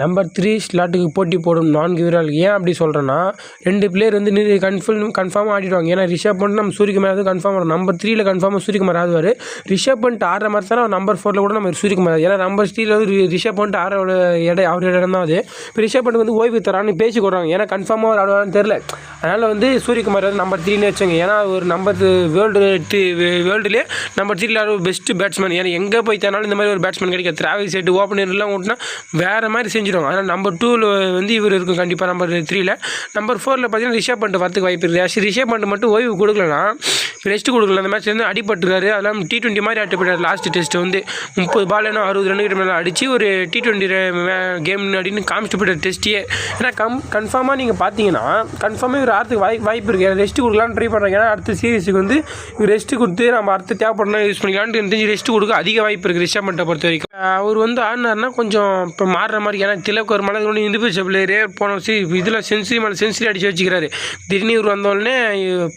Number three ஸ்லாட்டுக்கு போட்டி போடும் நான்கு வீரர்கள். ஏன் அப்படி சொல்கிறேன்னா ரெண்டு பிளேயர் வந்து நீ கன்ஃபார்ம் கன்ஃபார்மாக ஆடிடுவாங்க. ஏன்னா ரிஷப் பண்ணிட்டு நம்ம சூரியகுமார் அது கன்ஃபார்ம் வரும் நம்பர் த்ரீயில் கன்ஃபார்மாக சூரியகுமார் ஆடுவார் ரிஷப் பண்ணிட்டு ஆடுற மாதிரி தானே நம்பர் ஃபோரில் கூட நம்ம சூரியகுமார் ஏன்னா நம்பர் த்ரீயில் வந்து ரிஷப் பண்ணிட்டு ஆறோட இடம் அவரோட இடம் தான் அது. இப்போ ரிஷப் பண்ணிட்டு வந்து ஓய்வு தரான்னு பேசி கொடுறாங்க ஏன்னா கன்ஃபார்மாக அவர் ஆடுவான்னு தெரில அதனால் வந்து சூரியகுமார் வந்து நம்பர் த்ரீன்னு வச்சுங்க ஏன்னா ஒரு நம்பர் வேர்ல்டு வேர்ல்டுலேயே நம்பர் த்ரீயில் ஒரு பெஸ்ட்டு பேட்ஸ்மேன் ஏன்னா எங்கே போய் தேனாலும் இந்த மாதிரி ஒரு பேட்ஸ்மேன் கிடைக்க டிராவல் செட்டு ஓப்பனர்லாம் ஓட்டினா வேறு மாதிரி செஞ்சு தெரிஞ்சிடும் ஆனால் நம்பர் டூவில் வந்து இவர் இருக்கும் கண்டிப்பாக நம்பர் த்ரீயில் நம்பர் ஃபோரில் பார்த்தீங்கன்னா ரிஷப் பண்ணிட்டு வரதுக்கு வாய்ப்பு இருக்குது. ஆக்சுவலி ரிஷப் பண்ணிட்டு மட்டும் ஓய்வு கொடுக்கலனா ரெஸ்ட் கொடுக்கல. அந்த மேட்ச் வந்து அடிபட்டுருக்காரு. அதெல்லாம் டி டுவெண்ட்டி மாதிரி அடிப்பட்டார் லாஸ்ட் டெஸ்ட் வந்து முப்பது பால் என்ன அறுபது ரன் கிட்ட மேலே அடித்து ஒரு டி டுவெண்ட்டி கேம் அப்படின்னு காமிச்சிட்டு போயிட்டார் டெஸ்ட்டையே ஏன்னா கம் கன்ஃபார்மாக நீங்கள் பார்த்தீங்கன்னா கன்ஃபார்மாக இவர் ஆறுக்கு வாய் வாய்ப்பு இருக்குது ரெஸ்ட் கொடுக்கலான்னு ட்ரை பண்ணுறாங்க ஏன்னா அடுத்த சீரிஸுக்கு வந்து இவர் ரெஸ்ட் கொடுத்து நம்ம அடுத்த தேவைப்படணும் யூஸ் பண்ணிக்கலான்ட்டு தெரிஞ்சு ரெஸ்ட் கொடுக்க அதிக வாய்ப்பு இருக்குது ரிஷப் பண்ணிட்ட பொறுத்த வரைக்கும். அவர் வந்து ஆடினார்னா கொஞ்சம் இப்போ மாறுற மாதிரி. ஏன்னா திலக் ஒரு மலை ஒன்று இண்டிவிஜுவல் பிளேயரே போன சி இதில் சென்சுரி மேலே சென்சரி அடிச்சு வச்சுக்கிறாரு. திடீர்னு இவர் வந்தோடனே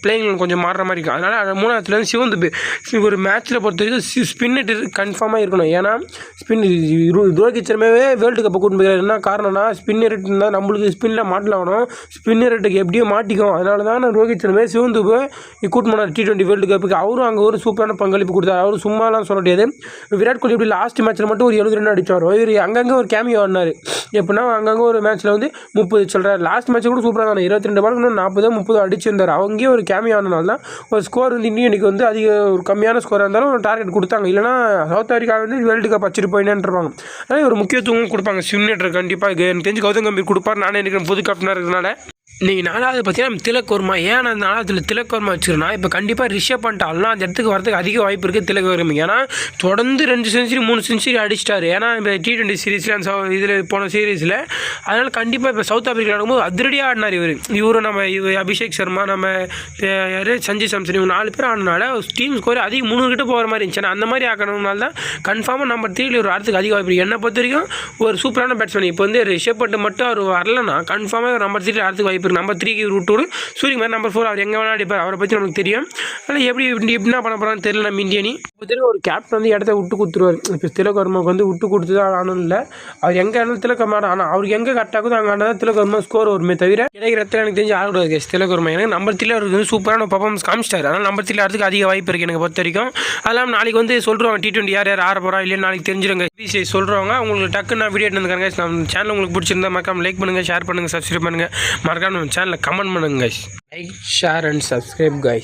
பிளேயிங் கொஞ்சம் மாறுற மாதிரி இருக்கும். அதனால் மூணாவதுலேருந்து இருந்து சிவந்து ஒரு மேட்ச்சில் பொறுத்த வரைக்கும் ஸ்பின்னு கன்ஃபார்மாக இருக்கணும். ஏன்னா ஸ்பின் ரோஹித் சர்மாவே வேர்ல்டு கப்பை கூட்டு போகிறார் என்ன காரணம்னா ஸ்பின் ரேட் இருந்தால் நம்மளுக்கு ஸ்பின்னில் மாட்டலாகணும் ஸ்பின் ரேட்டுக்கு எப்படியோ மாட்டிக்கும். அதனால தான் நான் ரோஹித் சர்மாவே சிவந்து கூட்டு போனார் டி ட்வெண்ட்டி வேர்ல்டு கப்புக்கு அவரும் அங்கே ஒரு சூப்பரான பங்களிப்பு கொடுத்தாரு. அவரும் சும்மாலாம் சொல்ல முடியாது. விராட் கோலி இப்படி லாஸ்ட் மேட்ச்சில் மட்டும் ஒரு எழுபது ரன் அடித்தார் இவர் அங்கங்கே ஒரு கேமியோ ஆடினார். எப்படின்னா அங்கங்கே ஒரு மேட்ச்சில் வந்து முப்பது சொல்கிறார் லாஸ்ட் மேட்ச் கூட சூப்பராக தான் இருபத்தி ரெண்டு பாலுக்கு இன்னும் நாற்பதோ முப்பது அடிச்சிருந்தார். அவங்கே ஒரு கேமியா ஆனனால தான் ஒரு ஸ்கோர் வந்து இன்னும் அணிக்கு வந்து அதிக ஒரு கம்மியான ஸ்கோராக இருந்தாலும் ஒரு டார்கெட் கொடுத்தாங்க. இல்லைனா சவுத் ஆஃப்ரிக்கா வந்து வேர்ல்டு கப் வச்சுட்டு போயினேன்ருப்பாங்க. அதனால் ஒரு முக்கியத்துவம் கொடுப்பாங்க. சிம்னேட்டர் கண்டிப்பாக எனக்கு தெரிஞ்சு கௌதம் கம்பீர் கொடுப்பார் நானே நினைக்கிறேன். புது கேப்டனாக இருக்கிறதுனால. நீங்கள் நாலாவது பார்த்தீங்கன்னா திலக்கோர்மா ஏன் நான் நாலாவதுல திலக்கோர்மா வச்சுருன்னா இப்போ கண்டிப்பாக ரிஷப் பண்ணிட்டாலும் அந்த இடத்துக்கு வரதுக்கு அதிக வாய்ப்பு இருக்குது திலக்கோர்மா ஏன்னா தொடர்ந்து ரெண்டு செஞ்சுரி மூணு செஞ்சுரி அடிச்சிட்டாரு. ஏன்னா இப்போ டி டுவெண்ட்டி சீரீஸில் அந்த இதில் போன சீரீஸில் அதனால் கண்டிப்பாக இப்போ சவுத் ஆஃப்ரிக்கா ஆடும்போது அதிரடியாக ஆடினார் இவர். இவரு நம்ம இவர் அபிஷேக் சர்மா நம்ம அஹ், யாரு? சஞ்சய் சாம்சன் இவங்க நாலு பேர் ஆடினால டீம் ஸ்கோர் அதிகம் மூணு கிட்ட போகிற மாதிரி இருந்துச்சுன்னா அந்த மாதிரி ஆக்கணும்னால தான் கன்ஃபார்மாக நம்பர் த்ரீல ஒரு ஆடுறதுக்கு அதிக வாய்ப்பு இருக்குது என்னை பொறுத்த வரைக்கும் ஒரு சூப்பரான பேட்ஸ்மேன் இப்போ வந்து ரிஷப் பண்ணிட்டு மட்டும் அவர் வரலன்னா கன்ஃபார்மாக நம்பர் த்ரீல ஆடுறதுக்கு வாய்ப்பு இருக்குது நம்பர் த்ரீக்கு விட்டு சூரிய மாதிரி நம்பர் ஃபோர் அவர் எங்கே வேணா அடிப்பார். அவரை பற்றி நமக்கு தெரியும். ஆனால் எப்படி இப்படி என்ன பண்ண போகிறான்னு தெரியல நம்ம இந்தியனி இப்போ தெரியும் ஒரு கேப்டன் வந்து இடத்த விட்டு கொடுத்துருவார். இப்போ திலகர்மாவுக்கு வந்து விட்டு கொடுத்து தான் ஆடணும் இல்லை. அவர் எங்கே ஆனாலும் திலகர்மா ஆனால் அவருக்கு எங்கே கரெக்டாகுதோ அங்கே ஆனால் தான் திலகர்மா ஸ்கோர் வருமே தவிர கிடைக்கிற இடத்துல எனக்கு தெரிஞ்சு ஆடக்கூடாது கேஸ் திலகர்மா எனக்கு நம்பர் த்ரீல அவருக்கு வந்து சூப்பரான பர்ஃபார்மன்ஸ் காமிச்சிட்டார். ஆனால் நம்பர் த்ரீல ஆடுறதுக்கு அதிக வாய்ப்பு இருக்குது எனக்கு பொறுத்த வரைக்கும். அதெல்லாம் நாளைக்கு வந்து சொல்கிறோம் டி டுவெண்ட்டி யார் யார் ஆற போகிறா இல்லையா நாளைக்கு தெரிஞ்சிருங்க பிசிஐ சொல்கிறவங்க உங்களுக்கு டக்குன்னு நான் வீடியோ எடுத்துருக்காங்க நம்ம சேனல் உங்களுக்கு பிடிச்சிருந்தா மறக்காம லைக் பண்ணுங்கள் ஷேர் பண்ணுங்கள் சப்ஸ்கிரைப் பண்ணுங்கள் மறக்காம நம்ம சேனலில் கமெண்ட் பண்ணுங்க guys like share and subscribe guys